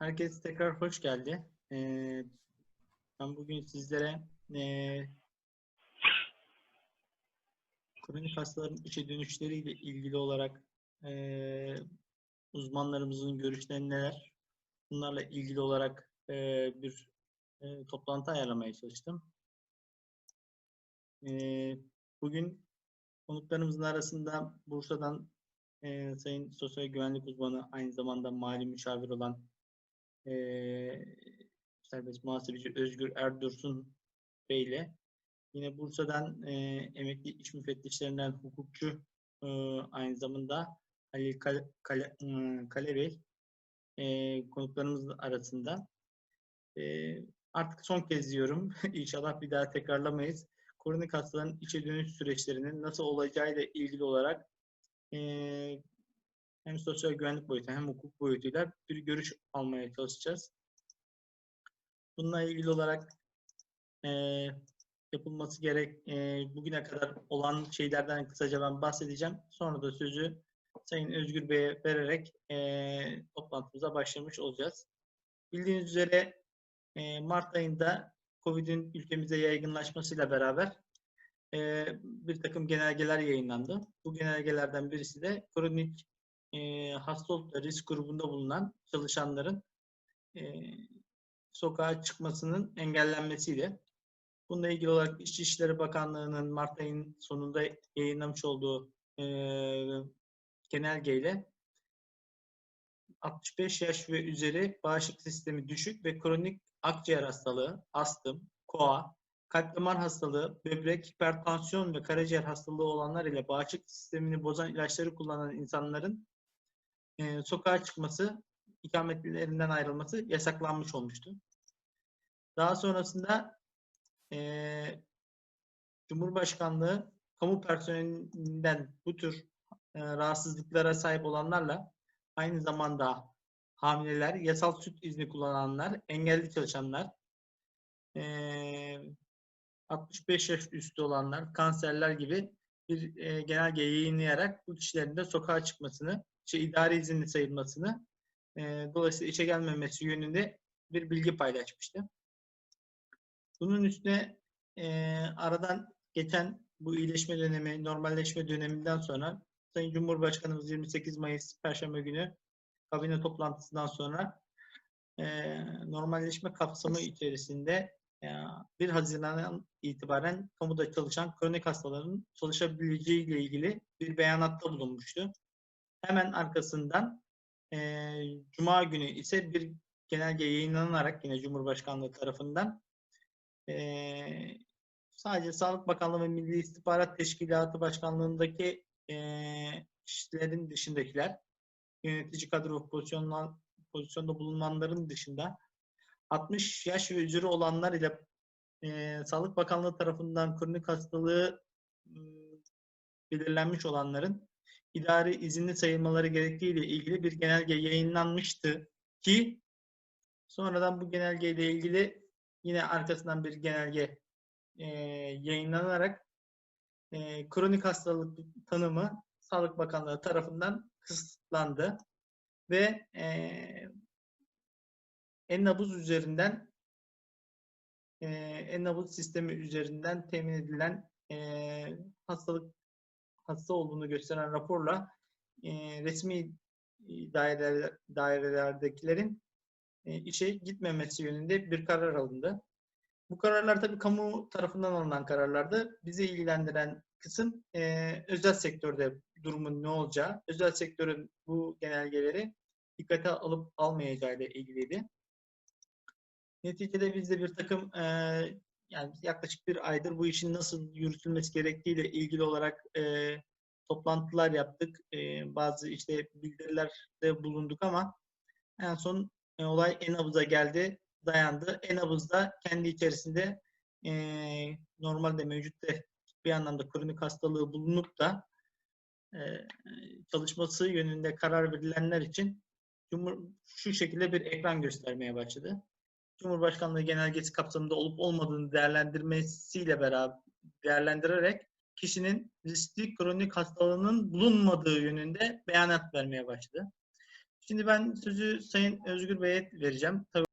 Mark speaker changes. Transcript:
Speaker 1: Herkes tekrar hoş geldi. Ee, ben bugün sizlere ee, kronik hastaların içe dönüşleriyle ilgili olarak ee, uzmanlarımızın görüşleri neler? Bunlarla ilgili olarak ee, bir ee, toplantı ayarlamaya çalıştım. Ee, bugün konuklarımızın arasında Bursa'dan ee, Sayın Sosyal Güvenlik Uzmanı, aynı zamanda mali müşavir olan ee, serbest muhasebeci Özgür Erdursun Bey ile yine Bursa'dan e, emekli iş müfettişlerinden hukukçu e, aynı zamanda Halil Kale, Kale, Kale Bey e, konuklarımız arasında. E, artık son kez diyorum. İnşallah bir daha tekrarlamayız. Kronik hastaların içe dönüş süreçlerinin nasıl olacağıyla ilgili olarak e, hem sosyal güvenlik boyutu hem hukuk boyutuyla bir görüş almaya çalışacağız. Bununla ilgili olarak e, yapılması gerek e, bugüne kadar olan şeylerden kısaca ben bahsedeceğim. Sonra da sözü Sayın Özgür Bey'e vererek e, toplantımıza başlamış olacağız. Bildiğiniz üzere e, Mart ayında COVID'in ülkemize yaygınlaşmasıyla beraber e, bir takım genelgeler yayınlandı. Bu genelgelerden birisi de kronik e, hastalıkla risk grubunda bulunan çalışanların e, sokağa çıkmasının engellenmesiyle. Bununla ilgili olarak İçişleri Bakanlığı'nın Mart ayının sonunda yayınlamış olduğu e, genelgeyle 65 yaş ve üzeri bağışıklık sistemi düşük ve kronik akciğer hastalığı, astım, koa, kalp damar hastalığı, böbrek, hipertansiyon ve karaciğer hastalığı olanlar ile bağışıklık sistemini bozan ilaçları kullanan insanların e, sokağa çıkması, ikametlerinden ayrılması yasaklanmış olmuştu. Daha sonrasında e, Cumhurbaşkanlığı kamu personelinden bu tür e, rahatsızlıklara sahip olanlarla aynı zamanda hamileler, yasal süt izni kullananlar, engelli çalışanlar, e, 65 yaş üstü olanlar, kanserler gibi bir e, genelge yayınlayarak bu kişilerin de sokağa çıkmasını, şey, idari izinli sayılmasını, e, dolayısıyla işe gelmemesi yönünde bir bilgi paylaşmıştı. Bunun üstüne e, aradan geçen bu iyileşme dönemi, normalleşme döneminden sonra Sayın Cumhurbaşkanımız 28 Mayıs Perşembe günü kabine toplantısından sonra e, normalleşme kapsamı içerisinde e, 1 Haziran'dan itibaren kamuda çalışan kronik hastaların çalışabileceği ile ilgili bir beyanatta bulunmuştu. Hemen arkasından e, Cuma günü ise bir genelge yayınlanarak yine Cumhurbaşkanlığı tarafından e, sadece Sağlık Bakanlığı ve Milli İstihbarat Teşkilatı Başkanlığındaki e, kişilerin dışındakiler, yönetici kadro pozisyonlar, pozisyonda bulunanların dışında 60 yaş ve üzeri olanlar ile e, Sağlık Bakanlığı tarafından kronik hastalığı belirlenmiş olanların idari izinli sayılmaları gerektiği ile ilgili bir genelge yayınlanmıştı ki sonradan bu genelge ile ilgili yine arkasından bir genelge e, yayınlanarak e, kronik hastalık tanımı Sağlık Bakanlığı tarafından kısıtlandı ve e, en-nabız üzerinden e, en-nabız sistemi üzerinden temin edilen e, hastalık hasta olduğunu gösteren raporla e, resmi daireler, dairelerdekilerin e, işe gitmemesi yönünde bir karar alındı. Bu kararlar tabii kamu tarafından alınan kararlardı. Bizi ilgilendiren kısım e, özel sektörde durumun ne olacağı, özel sektörün bu genelgeleri dikkate alıp almayacağı ile ilgiliydi. Neticede biz de bir takım e, yani yaklaşık bir aydır bu işin nasıl yürütülmesi gerektiğiyle ilgili olarak e, toplantılar yaptık. E, bazı işte bildirilerde bulunduk ama en son e, olay en abuza geldi, dayandı. En abuzda kendi içerisinde e, normalde mevcutta bir anlamda kronik hastalığı bulunup da e, çalışması yönünde karar verilenler için şu şekilde bir ekran göstermeye başladı. Cumhurbaşkanlığı genelgesi kapsamında olup olmadığını değerlendirmesiyle beraber değerlendirerek kişinin riskli kronik hastalığının bulunmadığı yönünde beyanat vermeye başladı. Şimdi ben sözü Sayın Özgür Bey'e vereceğim. Tabii